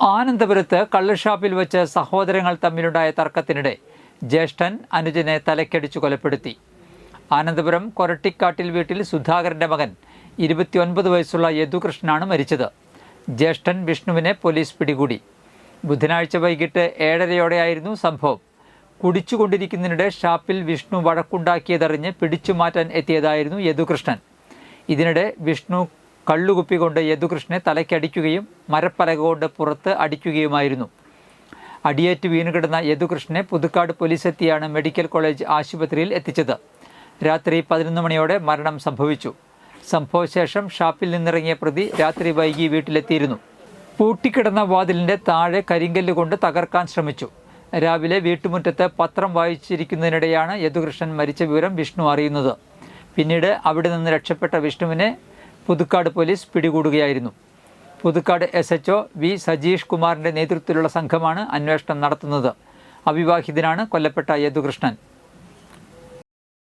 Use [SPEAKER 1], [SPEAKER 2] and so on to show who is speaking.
[SPEAKER 1] ആനന്ദപുരത്ത് കള്ളുഷാപ്പിൽ വെച്ച് സഹോദരങ്ങൾ തമ്മിലുണ്ടായ തർക്കത്തിനിടെ ജ്യേഷ്ഠൻ അനുജനെ തലക്കടിച്ചു കൊലപ്പെടുത്തി. ആനന്ദപുരം കൊരട്ടിക്കാട്ടിൽ വീട്ടിൽ സുധാകരന്റെ മകൻ ഇരുപത്തിയൊൻപത് വയസ്സുള്ള യദുകൃഷ്ണനാണ് മരിച്ചത്. ജ്യേഷ്ഠൻ വിഷ്ണുവിനെ പോലീസ് പിടികൂടി. ബുധനാഴ്ച വൈകിട്ട് ഏഴരയോടെയായിരുന്നു സംഭവം. കുടിച്ചുകൊണ്ടിരിക്കുന്നതിനിടെ ഷാപ്പിൽ വിഷ്ണു വഴക്കുണ്ടാക്കിയതറിഞ്ഞ് പിടിച്ചു മാറ്റാൻ എത്തിയതായിരുന്നു യദുകൃഷ്ണൻ. ഇതിനിടെ വിഷ്ണു കള്ളുകുപ്പി കൊണ്ട് യദുകൃഷ്ണനെ തലയ്ക്കടിക്കുകയും മരപ്പലക കൊണ്ട് പുറത്ത് അടിക്കുകയുമായിരുന്നു. അടിയേറ്റ് വീണുകിടന്ന യദുകൃഷ്ണനെ പുതുക്കാട് പോലീസ് എത്തിയാണ് മെഡിക്കൽ കോളേജ് ആശുപത്രിയിൽ എത്തിച്ചത്. രാത്രി പതിനൊന്ന് മണിയോടെ മരണം സംഭവിച്ചു. സംഭവശേഷം ഷാപ്പിൽ നിന്നിറങ്ങിയ പ്രതി രാത്രി വൈകി വീട്ടിലെത്തിയിരുന്നു. പൂട്ടിക്കിടന്ന വാതിലിന്റെ താഴെ കരിങ്കല്ല് കൊണ്ട് തകർക്കാൻ ശ്രമിച്ചു. രാവിലെ വീട്ടുമുറ്റത്ത് പത്രം വായിച്ചിരിക്കുന്നതിനിടെയാണ് യദുകൃഷ്ണൻ മരിച്ച വിവരം വിഷ്ണു അറിയുന്നത്. പിന്നീട് അവിടെ നിന്ന് രക്ഷപ്പെട്ട വിഷ്ണുവിനെ Puthukkad police പിടികൂടുകയായിരുന്നു. Puthukkad S H V Sajeesh കുമാറിന്റെ നേതൃത്വത്തിലുള്ള സംഘമാണ് അന്വേഷണം നടത്തുന്നത്. അവിവാഹിതനാണ് കൊല്ലപ്പെട്ട യദുകൃഷ്ണൻ.